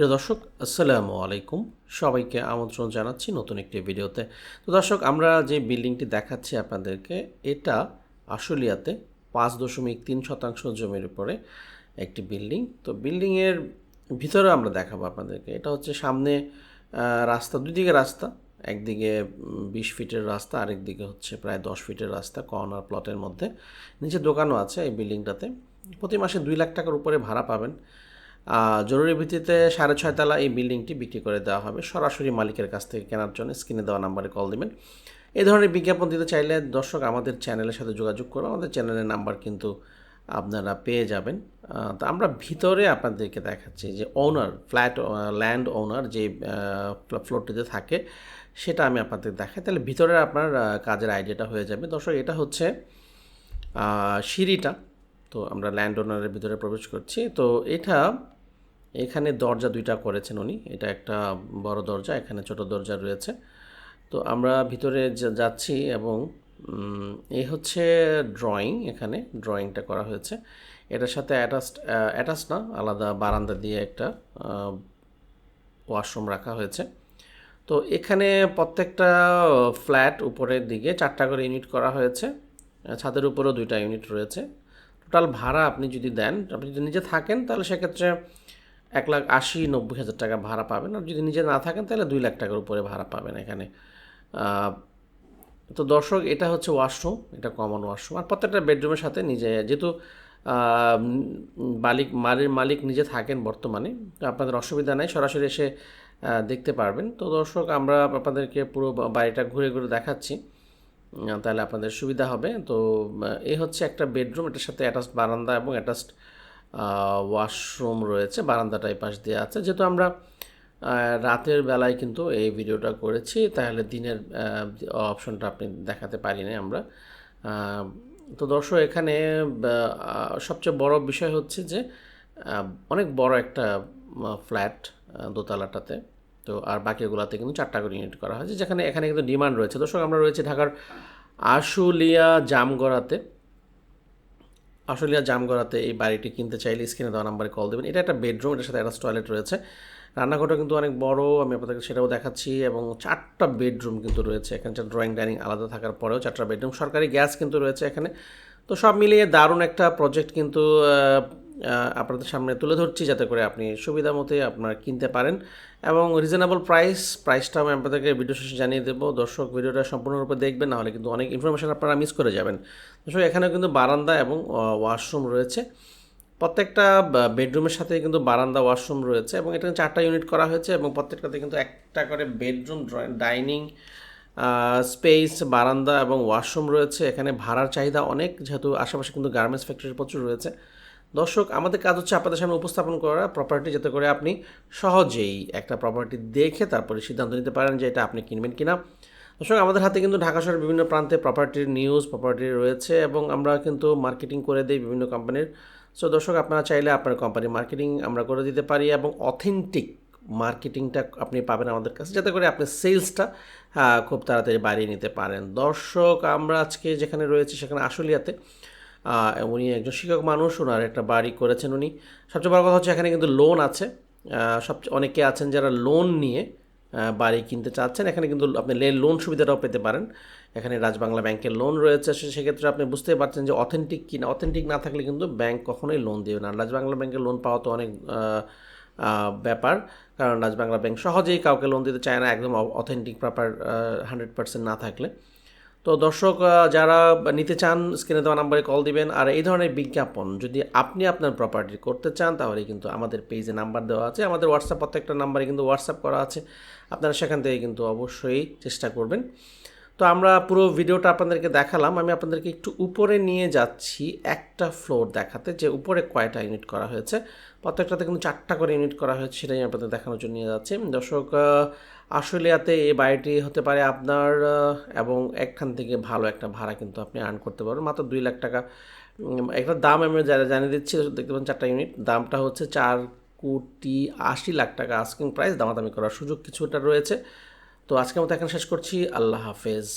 প্রিয় দর্শক, আসসালামু আলাইকুম। সবাইকে আমন্ত্রণ জানাচ্ছি নতুন একটি ভিডিওতে। তো দর্শক, আমরা যে বিল্ডিংটি দেখাচ্ছি আপনাদেরকে, এটা আশুলিয়াতে পাঁচ দশমিক তিন শতাংশ জমির উপরে একটি বিল্ডিং। তো বিল্ডিংয়ের ভিতরে আমরা দেখাবো আপনাদেরকে। এটা হচ্ছে সামনে রাস্তা দুদিকে রাস্তা। একদিকে বিশ ফিটের রাস্তা, আরেকদিকে হচ্ছে প্রায় দশ ফিটের রাস্তা, কর্নার প্লটের মধ্যে। নিচে দোকানও আছে এই বিল্ডিংটাতে। প্রতি মাসে দুই লাখ টাকার উপরে ভাড়া পাবেন। জরুরি ভিত্তিতে সাড়ে ছয় তলা এই বিল্ডিংটি বিক্রি করে দেওয়া হবে। সরাসরি মালিকের কাছ থেকে কেনার জন্য স্ক্রিনে দেওয়া নাম্বারে কল দিবেন। এই ধরনের বিজ্ঞাপন দিতে চাইলে দর্শক আমাদের চ্যানেলের সাথে যোগাযোগ করুন। আমাদের চ্যানেলের নাম্বার কিন্তু আপনারা পেয়ে যাবেন। তো আমরা ভিতরে আপনাদেরকে দেখাচ্ছি যে ওনার ফ্ল্যাট ল্যান্ড ওনার যে ফ্লোরটিতে থাকে, সেটা আমি আপনাদের দেখাই। তাহলে ভিতরে আপনার কাজের আইডিয়াটা হয়ে যাবে। দর্শক, এটা হচ্ছে সিঁড়িটা। তো আমরা ল্যান্ড ওনারের ভিতরে প্রবেশ করছি। তো এটা এখানে দরজা দুইটা করেছেন উনি। এটা একটা বড় দরজা, এখানে ছোট দরজা রয়েছে। তো আমরা ভিতরে যাচ্ছি এবং এই হচ্ছে ড্রয়িং এখানে ড্রয়িংটা করা হয়েছে। এটার সাথে অ্যাটাচড অ্যাটাচ না, আলাদা বারান্দা দিয়ে একটা ওয়াশরুম রাখা হয়েছে। তো এখানে প্রত্যেকটা ফ্ল্যাট উপরের দিকে চারটা করে ইউনিট করা হয়েছে। ছাদের উপরেও দুইটা ইউনিট রয়েছে। টোটাল ভাড়া আপনি যদি দেন, আপনি যদি নিজে থাকেন, তাহলে সেক্ষেত্রে এক লাখ আশি, নব্বই হাজার টাকা ভাড়া পাবেন। আর যদি নিজে না থাকেন, তাহলে দুই লাখ টাকার উপরে ভাড়া পাবেন এখানে। তো দর্শক, এটা হচ্ছে ওয়াশরুম, এটা কমন ওয়াশরুম। আর প্রত্যেকটা বেডরুমের সাথে নিজে, যেহেতু মালিক মালির মালিক নিজে থাকেন বর্তমানে, তো আপনাদের অসুবিধা নেই, সরাসরি এসে দেখতে পারবেন। তো দর্শক, আমরা আপনাদেরকে পুরো বাড়িটা ঘুরে ঘুরে দেখাচ্ছি। তাহলে আপনাদের সুবিধা হবে। তো এই হচ্ছে একটা বেডরুম, এটার সাথে অ্যাটাচড বারান্দা এবং অ্যাটাচড ওয়াশরুম রয়েছে। বারান্দাটা এই পাশ দিয়ে আছে। যেহেতু আমরা রাতের বেলায় কিন্তু এই ভিডিওটা করেছি, তাহলে দিনের অপশনটা আপনি দেখাতে পারি না আমরা তো দর্শক, এখানে সবচেয়ে বড় বিষয় হচ্ছে যে অনেক বড় একটা ফ্ল্যাট দোতলাটাতে। তো আর বাকিগুলোতে কিন্তু চারটা করে ইউনিট করা হয়েছে, যেখানে এখানে কিন্তু ডিমান্ড রয়েছে। দর্শক, আমরা রয়েছে ঢাকার আশুলিয়া জামগড়াতে। আশুলিয়া জামগড়াতে এই বাড়িটি কিনতে চাইলে স্ক্রিনে দেওয়া নাম্বারে কল দেবেন। এটা একটা বেডরুম এটার সাথে একটা টয়লেট রয়েছে। রান্নাঘরটা কিন্তু অনেক বড়, আমি আপনাদেরকে সেটাও দেখাচ্ছি। এবং চারটা বেডরুম কিন্তু রয়েছে এখানে। ড্রয়িং ডাইনিং আলাদা থাকার পরেও চারটা বেডরুম সরকারি গ্যাস কিন্তু রয়েছে এখানে। তো সব মিলিয়ে দারুণ একটা প্রজেক্ট কিন্তু আপনাদের সামনে তুলে ধরছি যাতে করে আপনি সুবিধা মতে আপনার কিনতে পারেন। এবং রিজনেবল প্রাইস প্রাইসটা আমি আপনাদেরকে ভিডিও শেষে জানিয়ে দেবো। দর্শক, ভিডিওটা সম্পূর্ণরূপে দেখবেন নাহলে কিন্তু অনেক ইনফরমেশন আপনারা মিস করে যাবেন। দর্শক এখানে কিন্তু বারান্দা এবং ওয়াশরুম রয়েছে। প্রত্যেকটা বেডরুমের সাথে কিন্তু বারান্দা ওয়াশরুম রয়েছে এবং এটা চারটা ইউনিট করা হয়েছে এবং প্রত্যেকটাতে কিন্তু একটা করে বেডরুম ডাইনিং স্পেস বারান্দা এবং ওয়াশরুম রয়েছে। এখানে ভাড়ার চাহিদা অনেক, যেহেতু আশেপাশে কিন্তু গার্মেন্টস ফ্যাক্টরি প্রচুর রয়েছে। দর্শক, আমাদের কাজ হচ্ছে আপনাদের সামনে উপস্থাপন করা প্রপার্টি যাতে করে আপনি সহজেই একটা প্রপার্টি দেখে তারপরে সিদ্ধান্ত নিতে পারেন যে এটা আপনি কিনবেন কিনা। দর্শক, আমাদের হাতে কিন্তু ঢাকা শহরের বিভিন্ন প্রান্তে প্রপার্টির নিউজ প্রপার্টি রয়েছে এবং আমরা কিন্তু মার্কেটিং করে দিই বিভিন্ন কোম্পানির সো দর্শক, আপনারা চাইলে আপনার কোম্পানির মার্কেটিং আমরা করে দিতে পারি এবং অথেন্টিক মার্কেটিংটা আপনি পাবেন আমাদের কাছে যাতে করে আপনি সেলসটা খুব তাড়াতাড়ি বাড়িয়ে নিতে পারেন। দর্শক, আমরা আজকে যেখানে রয়েছি সেখানে আশুলিয়াতে উনি একজন শিক্ষক মানুষ, ওনার একটা বাড়ি করেছেন উনি। সবচেয়ে বড় কথা হচ্ছে এখানে কিন্তু লোন আছে। সবচেয়ে অনেকে আছেন যারা লোন নিয়ে বাড়ি কিনতে চাচ্ছেন। এখানে কিন্তু আপনি লোন সুবিধাটাও পেতে পারেন। এখানে রাজবাংলা ব্যাংকের লোন রয়েছে। সেক্ষেত্রে আপনি বুঝতে পারছেন যে অথেন্টিক কিনা অথেন্টিক না থাকলে কিন্তু ব্যাংক কখনোই লোন দেবে না। রাজবাংলা ব্যাংকের লোন পাওয়া তো অনেক ব্যাপার। কারণ রাজবাংলা ব্যাংক সহজেই কাউকে লোন দিতে চায় না, একদম অথেন্টিক প্রপার হান্ড্রেড পার্সেন্ট না থাকলে। তো দর্শক যারা নিতে চান, স্ক্রিনে দেওয়া নাম্বারে কল দিবেন। আর এই ধরনের বিজ্ঞাপন যদি আপনি আপনার প্রপার্টি করতে চান, তাহলে কিন্তু আমাদের পেজে নাম্বার দেওয়া আছে। আমাদের হোয়াটসঅ্যাপ প্রত্যেকটা নাম্বারে কিন্তু হোয়াটসঅ্যাপ করা আছে। আপনারা সেখান থেকে কিন্তু অবশ্যই চেষ্টা করবেন। তো আমরা পুরো ভিডিওটা আপনাদেরকে দেখালাম। আমি আপনাদেরকে একটু উপরে নিয়ে যাচ্ছি। একটা ফ্লোর দেখাতে, যে উপরে কয়টা ইউনিট করা হয়েছে। প্রত্যেকটাতে কিন্তু চারটা করে ইউনিট করা হয়েছে, সেটাই আপনাদের দেখানোর জন্য নিয়ে যাচ্ছি। দর্শক আশুলিয়াতে এই বাড়িটি হতে পারে আপনার এবং একখান থেকে ভালো একটা ভাড়া কিন্তু আপনি আর্ন করতে পারবেন। মাত্র দুই লাখ টাকা। একটা দাম আমি যারা জানিয়ে দিচ্ছি, দেখতে পাচ্ছেন চারটা ইউনিট দামটা হচ্ছে চার কোটি আশি লাখ টাকা। আস্কিং প্রাইস দামাদামি করার সুযোগ কিছুটা রয়েছে। তো আজকে মতো এখানে শেষ করছি। আল্লাহ হাফেজ।